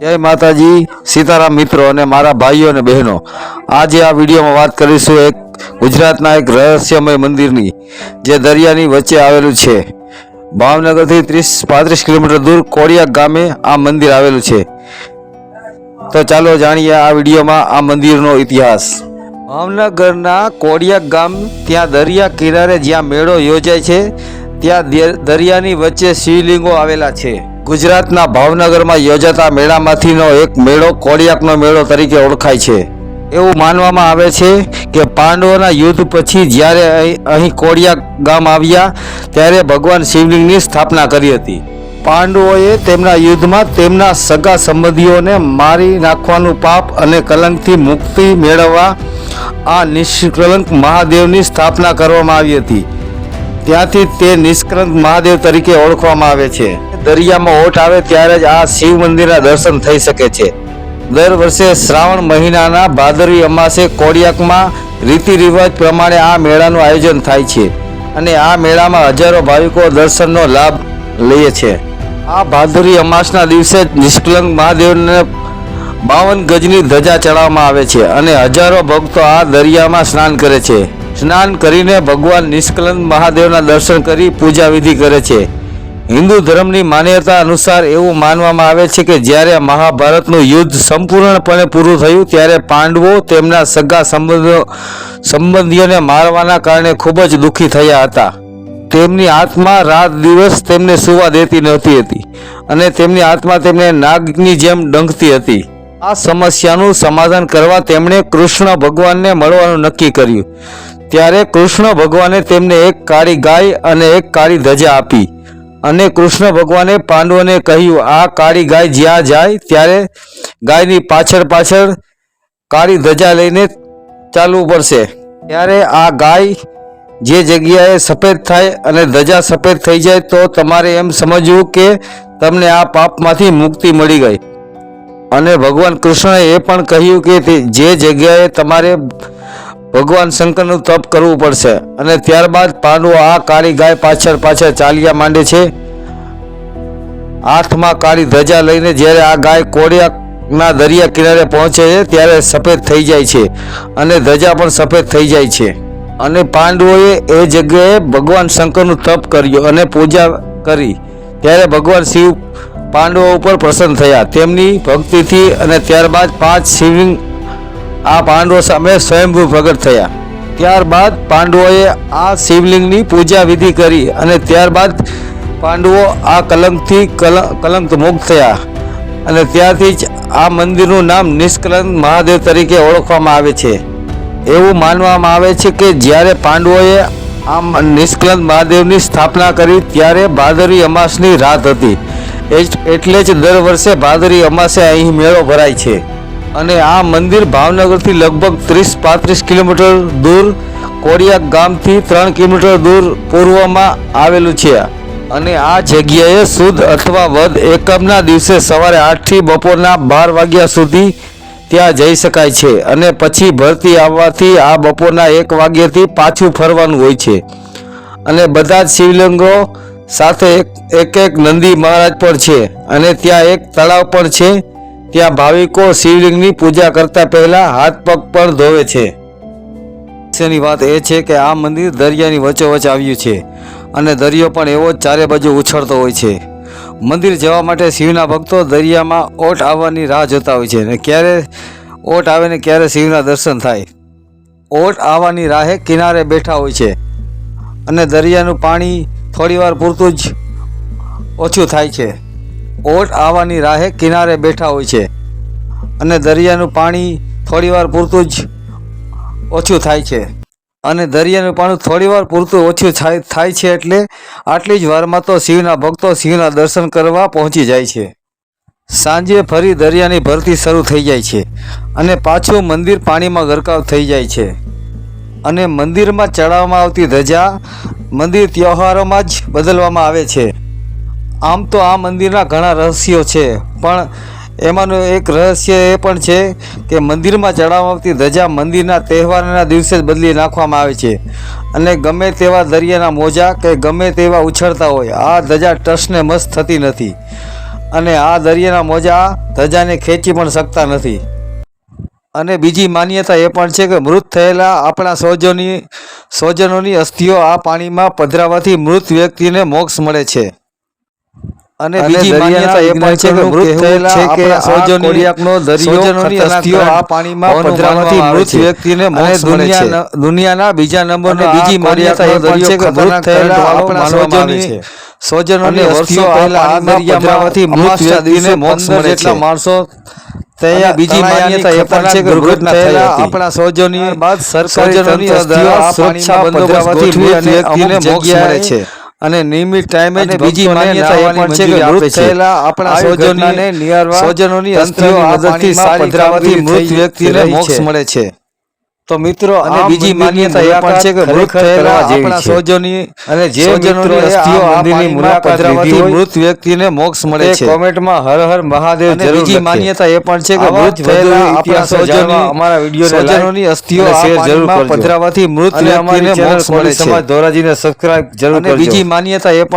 જય માતાજી, સીતારામ મિત્રો અને મારા ભાઈઓ અને બહેનો. આજે આ વિડીયોમાં વાત કરીશું એક ગુજરાતના એક રહસ્યમય મંદિરની, જે દરિયાની વચ્ચે આવેલું છે. ભાવનગરથી ત્રીસ, પાંત્રીસ કિલોમીટર દૂર કોડિયા ગામે આ મંદિર આવેલું છે. તો ચાલો જાણીએ આ વિડીયોમાં આ મંદિરનો ઇતિહાસ. ભાવનગરના કોડિયા ગામ, ત્યાં દરિયા કિનારે જ્યાં મેળો યોજાય છે, ત્યાં દરિયાની વચ્ચે શિવલિંગો આવેલા છે. ગુજરાતના ભાવનગરમાં યોજાતા મેળામાંથીનો એક મેળો કોળિયાકનો મેળો તરીકે ઓળખાય છે. એવું માનવામાં આવે છે કે પાંડવોના યુદ્ધ પછી જ્યારે અહીં- કોડિયા ગામ આવ્યા, ત્યારે ભગવાન શિવલિંગની સ્થાપના કરી હતી. પાંડવોએ તેમના યુદ્ધમાં તેમના સગા સંબંધીઓને મારી નાખવાનું પાપ અને કલંકથી મુક્તિ મેળવવા આ નિષ્કલંક મહાદેવની સ્થાપના કરવામાં આવી હતી. ત્યાંથી તે નિષ્કલંક મહાદેવ તરીકે ઓળખવામાં આવે છે. દરિયામાં ઓટ આવે ત્યારે જ આ શિવ મંદિરના દર્શન થઈ શકે છે. દર વર્ષે શ્રાવણ મહિનાના ભાદરવી અમાસે કોડિયાકમાં રીતિ રિવાજ પ્રમાણે આ મેળાનું આયોજન થાય છે અને આ મેળામાં હજારો ભાવિકો દર્શનનો લાભ લે છે. આ ભાદરવી અમાસના દિવસે જ નિષ્કલંક મહાદેવને બાવન ગજની ધજા ચડાવવામાં આવે છે અને હજારો ભક્તો આ દરિયામાં સ્નાન કરે છે. સ્નાન કરીને ભગવાન નિષ્કલંક મહાદેવના દર્શન કરી પૂજા વિધિ કરે છે. હિન્દુ ધર્મની માન્યતા અનુસાર એવું માનવામાં આવે છે કે જ્યારે મહાભારતનું યુદ્ધ સંપૂર્ણપણે પૂરું થયું, ત્યારે પાંડવો તેમના સગા સંબંધો, સંબંધીઓને મારવાના કારણે ખૂબ જ દુઃખી થયા હતા. તેમની આત્મા રાત દિવસ તેમને સુવા દેતી નહોતી હતી અને તેમની આત્મા તેમને નાગની જેમ ડંખતી હતી. આ સમસ્યાનું સમાધાન કરવા તેમણે કૃષ્ણ ભગવાનને મળવાનું નક્કી કર્યું. ત્યારે કૃષ્ણ ભગવાને તેમને એક કાળી ગાય અને એક કાળી ધજા આપી. અને કૃષ્ણ ભગવાને પાંડવોને કહ્યું, આ કાળી ગાય જ્યાં જાય, ત્યારે ગાયની પાછળ પાછળ કાળી ધજા લઈને ચાલવું પડશે. ત્યારે આ ગાય જે જગ્યાએ સફેદ થાય અને ધજા સફેદ થઈ જાય, તો તમારે એમ સમજવું કે તમને આ પાપમાંથી મુક્તિ મળી ગઈ. અને ભગવાન કૃષ્ણએ એ પણ કહ્યું કે જે જગ્યાએ તમારે ભગવાન શંકરનું તપ કરવું પડશે અને ત્યારબાદ પાંડવો આ કાળી ગાય પાછળ પાછળ ચાલ્યા માંડે છે. હાથમાં કાળી ધજા લઈને જ્યારે આ ગાય કોડિયાના દરિયા કિનારે પહોંચે છે, ત્યારે સફેદ થઈ જાય છે અને ધજા પણ સફેદ થઈ જાય છે. અને પાંડવોએ એ જગ્યાએ ભગવાન શંકરનું તપ કર્યું અને પૂજા કરી. ત્યારે ભગવાન શિવ પાંડવો ઉપર પ્રસન્ન થયા. તેમની ભક્તિથી અને ત્યારબાદ પાંચ શિવલિંગ આ પાંડવો સામે સ્વયંભૂ પ્રગટ થયા. ત્યારબાદ પાંડવોએ આ શિવલિંગની પૂજા વિધિ કરી અને ત્યારબાદ પાંડવો આ કલંકથી કલ, કલંક મુક્ત થયા. અને ત્યારથી જ આ મંદિરનું નામ નિષ્કલંક મહાદેવ તરીકે ઓળખવામાં આવે છે. એવું માનવામાં આવે છે કે જ્યારે પાંડવોએ આમ નિષ્કલંક મહાદેવની સ્થાપના કરી ત્યારે ભાદરવી અમાસની રાત હતી. એટલે જ દર વર્ષે ભાદરવી અમાસે અહીં મેળો ભરાય છે. અને આ મંદિર ભાવનગરથી લગભગ ત્રીસ પાંત્રીસ કિલોમીટર દૂર કોડિયા ગામથી ત્રણ કિલોમીટર દૂર પૂર્વમાં આવેલું છે. અને આ જગ્યાએ સુદ અથવા વધ એકમના દિવસે સવારે આઠથી બપોરના બાર વાગ્યા સુધી ત્યાં જઈ શકાય છે અને પછી ભરતી આવવાથી આ બપોરના એક વાગ્યાથી પાછું ફરવાનું હોય છે. અને બધા જ શિવલિંગો સાથે એક એક નંદી મહારાજ પણ છે અને ત્યાં એક તળાવ પણ છે. ત્યાં ભાવિકો શિવલિંગની પૂજા કરતા પહેલા હાથ પગ પણ ધોવે છે. ની વાત એ છે કે આ મંદિર દરિયાની વચ્ચોવચ આવ્યું છે અને દરિયો પણ એવો જ ચારે બાજુ ઉછળતો હોય છે. મંદિર જવા માટે શિવના ભક્તો દરિયામાં ઓટ આવવાની રાહ જોતા હોય છે અને ક્યારે ઓટ આવે ને ક્યારે શિવના દર્શન થાય. ઓટ આવવાની રાહે કિનારે બેઠા હોય છે અને દરિયાનું પાણી થોડીવાર પૂરતું જ ઓછું થાય છે. ઓટ આવવાની રાહે કિનારે બેઠા હોય છે. અને દરિયાનું પાણી થોડીવાર પૂરતું જ ઓછું થાય છે. અને દરિયાનું પાણી થોડીવાર પૂરતું ઓછું થાય થાય છે એટલે આટલી જ વારમાં તો શિવના ભક્તો શિવના દર્શન કરવા પહોંચી જાય છે. સાંજે ફરી દરિયાની ભરતી શરૂ થઈ જાય છે અને પાછું મંદિર પાણીમાં ગરકાવ થઈ જાય છે. અને મંદિરમાં ચડાવવામાં આવતી ધજા મંદિર તહેવારોમાં જ બદલવામાં આવે છે. આમ તો આ મંદિરના ઘણા રહસ્યો છે, પણ એમાંનું એક રહસ્ય એ પણ છે કે મંદિરમાં ચડાવવામાં આવતી ધજા મંદિરના તહેવારના દિવસે જ બદલી નાખવામાં આવે છે. અને ગમે તેવા દરિયાના મોજા કે ગમે તેવા ઉછળતા હોય, આ ધજા ટસને મસ્ત થતી નથી. અને આ દરિયાના મોજા ધજાને ખેંચી પણ શકતા નથી. અને બીજી માન્યતા એ પણ છે કે મૃત થયેલા આપણા સ્વજનોની સ્વજનોની અસ્થિઓ આ પાણીમાં પધરાવાથી મૃત વ્યક્તિને મોક્ષ મળે છે. અને બીજી માન્યતા એ પણ છે કે મૃત થયેલા આપણા સ્વજનોની સ્વજનોની અસ્થિઓ આ પાણીમાં પધરાવાથી મૃત વ્યક્તિને મોક્ષ મળે છે. દુનિયાના બીજા નંબરની બીજી માન્યતા એ પણ છે કે મૃત થયેલા આપણા સ્વજનોની સ્વજનોની અસ્થિઓ પહેલા આ દરિયામાંથી મૃત વ્યક્તિને મોક્ષ મળે છે. માણસો તૈયાર બીજી માન્યતા એ પણ છે કે દુર્ઘટના થયેલા આપણા સ્વજનોની બાદ સરકારી તંત્ર દ્વારા સુરક્ષા બંદોબસ્ત ગોઠવી અને વ્યક્તિને મોક્ષ મળે છે. અને નિયમિત ટાઈમે જ બીજી માન્યતા એ પણ છે કે મૃત થયેલા આપણા સ્વજનોને નિવારવા સ્વજનોની અસ્થિઓ મદદથી પધરાવાથી મૃત વ્યક્તિને મોક્ષ મળે છે. તો મિત્રો અને બીજી માન્યતા એ પણ છે કે મૃત થયેલા આપણા સ્વજનોની અને જે સ્વજનોની અસ્થિઓ મંદિરની મુલાકાત લીધી મૃત વ્યક્તિને મોક્ષ મળે છે. કોમેન્ટમાં હર હર મહાદેવ જરૂર બીજી માન્યતા એ પણ છે કે મૃત થયેલા આપણા સ્વજનોની અમારા વિડિયોને સ્વજનોની અસ્થિઓ શેર જરૂર પધરાવાથી મૃત વ્યક્તિને મોક્ષ મળે છે. ધોરાજીને સબસ્ક્રાઇબ જરૂર કરજો. અને બીજી માન્યતા એ પણ